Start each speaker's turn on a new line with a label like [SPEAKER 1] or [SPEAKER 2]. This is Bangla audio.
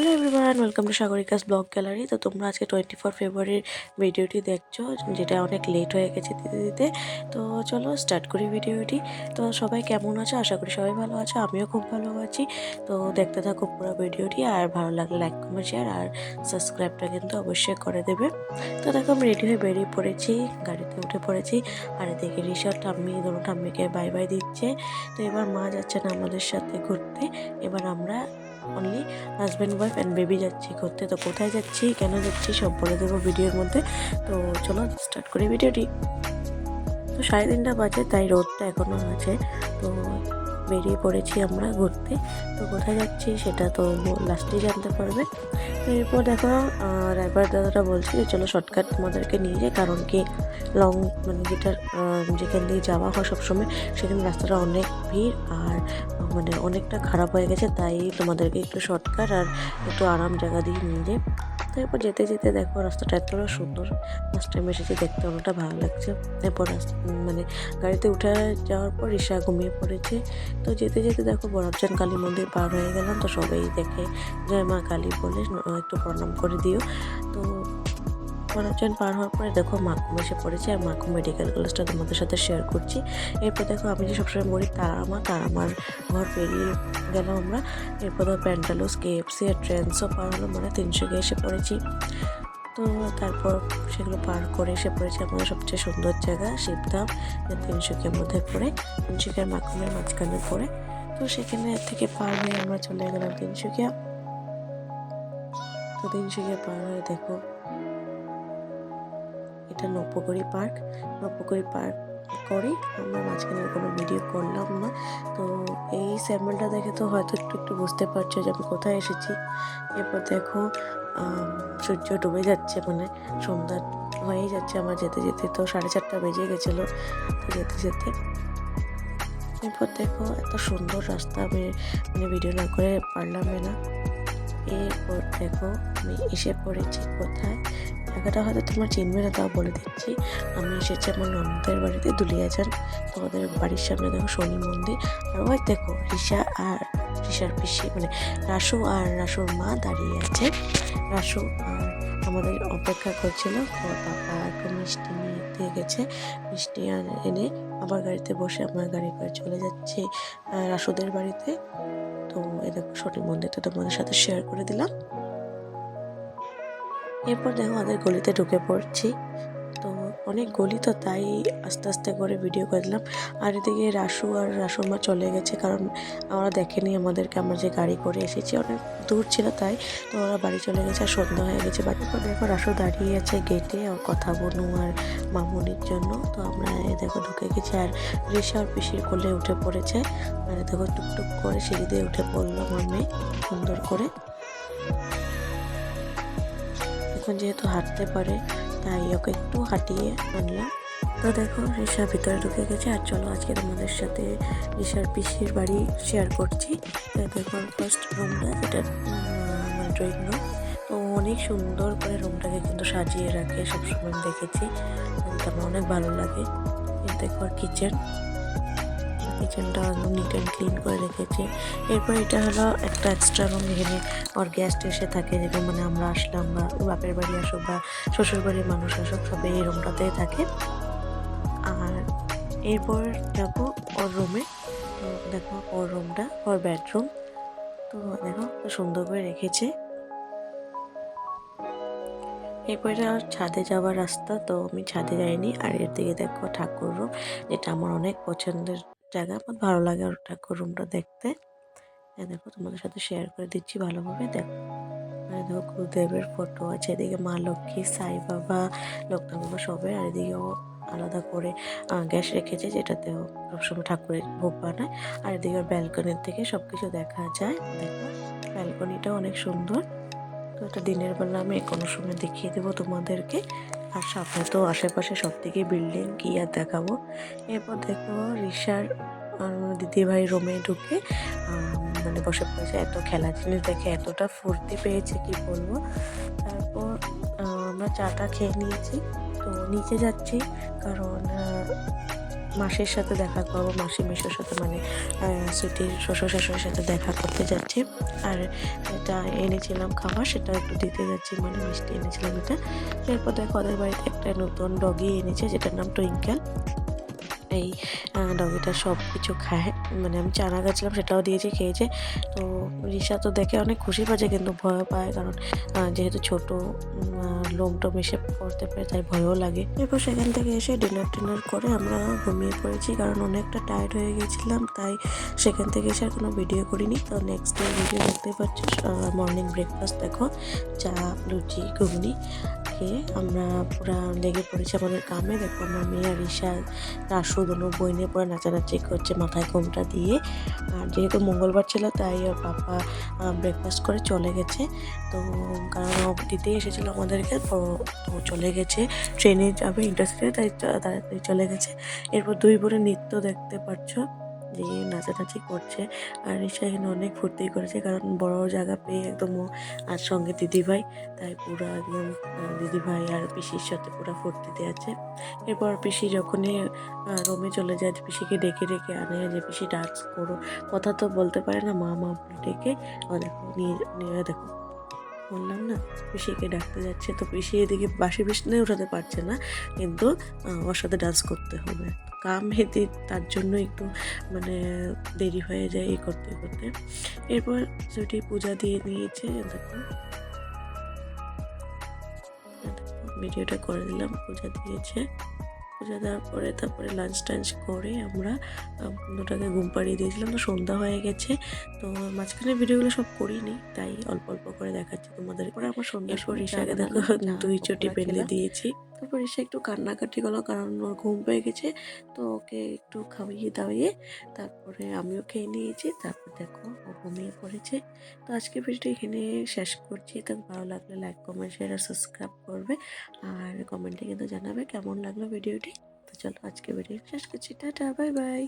[SPEAKER 1] Hello everyone welcome to Sagarika's blog gallery তো তোমরা আজকে টোয়েন্টি ফোর ফেব্রুয়ারির ভিডিওটি দেখছ, যেটা অনেক লেট হয়ে গেছে দিতে দিতে। তো চলো স্টার্ট করি ভিডিওটি। তো সবাই কেমন আছো? আশা করি সবাই ভালো আছো, আমিও খুব ভালো আছি। তো দেখতে থাকো পুরো ভিডিওটি, আর ভালো লাগলে লাইক কমেন্ট শেয়ার আর সাবস্ক্রাইবটা কিন্তু অবশ্যই করে দেবে। তো দেখো আমি রেডি হয়ে বেরিয়ে পড়েছি, গাড়িতে উঠে পড়েছি, আর এদিকে ঋষার ঠাম্মি, ধরো ঠাম্মিকে বাই বাই দিচ্ছে। তো এবার মা যাচ্ছে না আমাদের সাথে ঘুরতে, এবার আমরা only husband wife and baby যাচ্ছি করতে তো কোথায় যাচ্ছি, কেন যাচ্ছি সব বলে দেবো ভিডিওর মধ্যে। তো চলো স্টার্ট করি ভিডিওটি। তো সাড়ে তিনটা বাজে, তাই রোদটা এখনও আছে। তো বেরিয়ে পড়েছি আমরা ঘুরতে। তো কোথায় যাচ্ছি সেটা তো লাস্টেই জানতে পারবে। এরপর দেখো ড্রাইভার দাদাটা বলছে যে, চলো শর্টকাট তোমাদেরকে নিয়ে যায় কারণ কি লং মানে যেটা যেখান দিয়ে যাওয়া হয় সবসময় সেখানে রাস্তাটা অনেক ভিড় আর মানে অনেকটা খারাপ হয়ে গেছে, তাই তোমাদেরকে একটু শর্টকাট আর একটু আরাম জায়গা দিয়ে নিয়ে যায় তো এরপর যেতে যেতে দেখো, রাস্তাটা এতটা সুন্দর ফার্স্ট টাইম এসেছি, দেখতে অনেকটা ভালো লাগছে। এরপর মানে গাড়িতে উঠে যাওয়ার পর রিসা ঘুমিয়ে পড়েছে। তো যেতে যেতে দেখো বরফচান কালী মন্দির পার হয়ে গেলাম, তো সবাই দেখে, জয় মা কালী বলে একটু প্রণাম করে দিও। তো বরফচান পার হওয়ার পরে দেখো মাকুম এসে পড়েছে আর মাকুম মেডিকেল কলেজটা তোমাদের সাথে শেয়ার করছি। এরপর দেখো আমি যে সবসময় বলি তারামা, তারামার ঘর পেরিয়ে গেলাম আমরা। এরপর ধর প্যান্টালুস কেএফসি আর ট্রেন্সও পার হলো মানে তিনশো গিয়ে এসে পড়েছি। তো তারপর সেগুলো পার করে এসে পড়েছি আমাদের সবচেয়ে সুন্দর জায়গা, শিবধাম তিনশুকিয়ার মধ্যে পড়ে তিনশুকিয়ার মাকুমের মাঝখানে পড়ে। তো সেখানে থেকে পার হয়ে আমরা চলে গেলাম তিনশুকিয়া তো তিনশুকিয়া পার হয়ে দেখো। এটা নব্বকরি পার্ক। নব্বকরি পার্ক করে আমরা মাঝখানে কোনো ভিডিও করলাম না। তো এই স্যাম্পলটা দেখে তো হয়তো একটু একটু বুঝতে পারছ যে আমি কোথায় এসেছি। এরপর দেখো সূর্য ডুবে যাচ্ছে মানে সন্ধ্যা হয়েই যাচ্ছে আমার যেতে যেতে। তো সাড়ে চারটা বেজে গেছিল যেতে যেতে। এরপর দেখো, এত সুন্দর রাস্তা আমি মানে ভিডিও না করে পারলাম না। এরপর দেখো, আমি এসে পড়েছি কোথায়? জায়গাটা হয়তো তোমার চিনবে না, তাও বলে দিচ্ছি। আমি এসেছি আমার ননদের বাড়িতে দুলিয়াজান তোমাদের বাড়ির সামনে দেখো শনি মন্দির। আর ওই দেখো, রিসা আর রিসার পিসি মানে রাসু আর রাসুর মা দাঁড়িয়ে আছে। রাসু আর আমাদের অপেক্ষা করছিল পাপা একটু মিষ্টি দিয়ে গেছে। মিষ্টি এনে আমার গাড়িতে বসে আমার গাড়ি করে চলে যাচ্ছে। রাসুদের বাড়িতে। তো দেখো শনি মন্দিরটা তোমাদের সাথে শেয়ার করে দিলাম। এরপর দেখো আমাদের গলিতে ঢুকে পড়ছি। অনেক গলি তো তাই আস্তে আস্তে করে ভিডিও করে দিলাম। আর এদিকে রাসু আর রাসুর মা চলে গেছে কারণ আমরা দেখেনি আমাদেরকে, আমরা যে গাড়ি করে এসেছি। অনেক দূর ছিল তাই তো ওরা বাড়ি চলে গেছে, আর সন্ধ্যা হয়ে গেছে। বাড়ির পর দেখো রাসু দাঁড়িয়ে আছে গেটে আর কথা বনু আর মামুনির জন্য। তো আমরা দেখো ঢুকে গেছি আর ঋষা আর পিসির কোলে উঠে পড়েছে। আর দেখো টুকটুক করে সিঁড়ি দিয়ে উঠে পড়লাম আমি সুন্দর করে। এখন যেহেতু হাঁটতে পারে তাই ওকে একটু হাঁটিয়ে আনলাম। তো দেখো ঋষা ভিতরে ঢুকে গেছে। আর চলো আজকে তোমাদের সাথে ঋষার পিসির বাড়ি শেয়ার করছি। তো দেখো ফার্স্ট রুমটা এটা মানে ড্রয়িং রুম তো অনেক সুন্দর করে রুমটাকে কিন্তু সাজিয়ে রাখে, সবসময় দেখেছি। তারপর আমার অনেক ভালো লাগে। দেখো, আর কিচেন কিচেনটা একদম নিট অ্যান্ড ক্লিন করে রেখেছে। এরপর এটা হলো একটা এক্সট্রা রুম এখানে ওর গেস্ট এসে থাকে যেরকম মানে আমরা আসলাম বা বাপের বাড়ি আসুক বা শ্বশুর বাড়ির মানুষ আসুক, সবাই এই রুমটাতেই থাকে। আর এরপর যাব ওর রুমে তো দেখো ওর রুমটা ওর বেডরুম তো দেখো সুন্দর করে রেখেছে। এরপরে ছাদে যাওয়ার রাস্তা, তো আমি ছাদে যাইনি। আর এর দিকে দেখো ঠাকুর রুম যেটা আমার অনেক পছন্দের জায়গা আমার ভালো লাগে ওর ঠাকুর রুমটা দেখতে। দেখো, তোমাদের সাথে শেয়ার করে দিচ্ছি ভালোভাবে, দেখো। আর দেখো, গুরুদেবের ফটো আছে, এদিকে মা লক্ষ্মী, সাই বাবা লোকনাথ বাবা সবাই, আর এদিকেও আলাদা করে গ্যাস রেখেছে যেটাতেও সবসময় ঠাকুরের ভোগ বানায়। আর এদিকে ব্যালকনির থেকে সব কিছু দেখা যায়, দেখো। ব্যালকনিটাও অনেক সুন্দর। তো এটা দিনের বেলা আমি কোনো সময় দেখিয়ে দেবো তোমাদেরকে। আর সামনে তো আশেপাশে সব থেকে বিল্ডিং কি আর দেখাবো? এরপর দেখো রিসার দিদিভাই রুমে ঢুকে মানে বসে পড়েছে। এত খেলা জিনিস দেখে এতটা ফুর্তি পেয়েছে, কি বলব? তারপর আমরা চাটা খেয়ে নিয়েছি। তো নিচে যাচ্ছি, কারণ মাসির সাথে দেখা করব, মাসি মেশোর সাথে মানে সিটির শ্বশুর শাশুড়ির সাথে দেখা করতে যাচ্ছি। আর এটা এনেছিলাম খাবার, সেটা একটু দিতে যাচ্ছি মানে মিষ্টি এনেছিলাম এটা। এরপর দেখো ওদের বাড়িতে একটা নতুন ডগি এনেছে, যেটার নাম টুইঙ্কেল এই ডগিটা সব কিছু খায়। মানে আমি চানা গেছিলাম সেটাও দিয়েছি, খেয়েছে। তো রিসা তো দেখে অনেক খুশি পাচ্ছে, কিন্তু ভয় পায়, কারণ যেহেতু ছোট লোমটা এসে পড়তে পারে, তাই ভয়ও লাগে। এরপর সেখান থেকে এসে ডিনার টিনার করে আমরা ঘুমিয়ে পড়েছি, কারণ অনেকটা টায়ার্ড হয়ে গেছিলাম, তাই সেখান থেকে এসে আর কোনো ভিডিও করিনি। তো নেক্সট ডে ভিডিও দেখতে পাচ্ছি মর্নিং ব্রেকফাস্ট দেখো, চা, লুচি, ঘুগনি। খেয়ে আমরা পুরা লেগে পড়েছি আমাদের কামে। দেখো আমার মেয়ে আর ঈশা রাসু দুনো বই নিয়ে পরে নাচানাচি করছে মাথায় ঘোমটা দিয়ে। আর যেহেতু মঙ্গলবার ছিল, তাই ওর পাপা ব্রেকফাস্ট করে চলে গেছে। তো কারণ দিতেই এসেছিল আমাদেরকে, তো চলে গেছে। ট্রেনে যাবে ইন্টারসিটি তাই তাড়াতাড়ি চলে গেছে। এরপর দুই বোনে নৃত্য দেখতে পাচ্ছ যে নাচানাচি করছে। আর ঈশা এখানে অনেক ফুর্তি করেছে কারণ বড় জায়গা পেয়ে একদম ও আর সঙ্গে দিদিভাই। তাই পুরো একদম দিদিভাই আর পিসির সাথে পুরো ফুর্তিতে আছে এরপর পিসি যখনই রোমে চলে যায়, পিসিকে ডেকে ডেকে আনে যে, পিসি ডান্স করো। কথা তো বলতে পারে না, মা মা ডেকে দেখো নিয়ে দেখো। বললাম, না, পিসিকে ডাকতে যাচ্ছে। তো পিসি এদিকে বাসি বিছনে উঠাতে পারছে না। কিন্তু ওর সাথে ডান্স করতে হবে। কাম হেতে তার জন্য একটু মানে দেরি হয়ে যায় এই করতে করতে। এরপর সেটি পূজা দিয়ে নিয়েছে দেখো, ভিডিওটা করে দিলাম, পূজা দিয়েছে। পূজা দেওয়ার পরে তারপরে লাঞ্চ টাঞ্চ করে আমরা বন্ধুটাকে ঘুম পাড়িয়ে দিয়েছিলাম। তো সন্ধ্যা হয়ে গেছে তো মাঝখানে ভিডিওগুলো সব করিনি তাই অল্প অল্প করে দেখাচ্ছি তোমাদের। পরে আমার সন্ধ্যা পর ঈশাকে দেখো দুই চটি বেঁধে দিয়েছি। তারপর এসে একটু কান্নাকাটি করল, কারণ ওর ঘুম পেয়ে গেছে। তো ওকে একটু খাওয়িয়ে দাওয়িয়ে তারপরে আমিও খেয়ে নিয়েছি। তারপর দেখো ও ঘুমিয়ে পড়েছে। তো আজকে ভিডিওটা এখানে শেষ করছি। তো ভালো লাগলে লাইক কমেন্ট শেয়ার আর সাবস্ক্রাইব করবে। আর কমেন্টে কিন্তু জানাবে কেমন লাগল ভিডিওটি। তো চলো আজকে ভিডিও শেষ করছি। Tata bye bye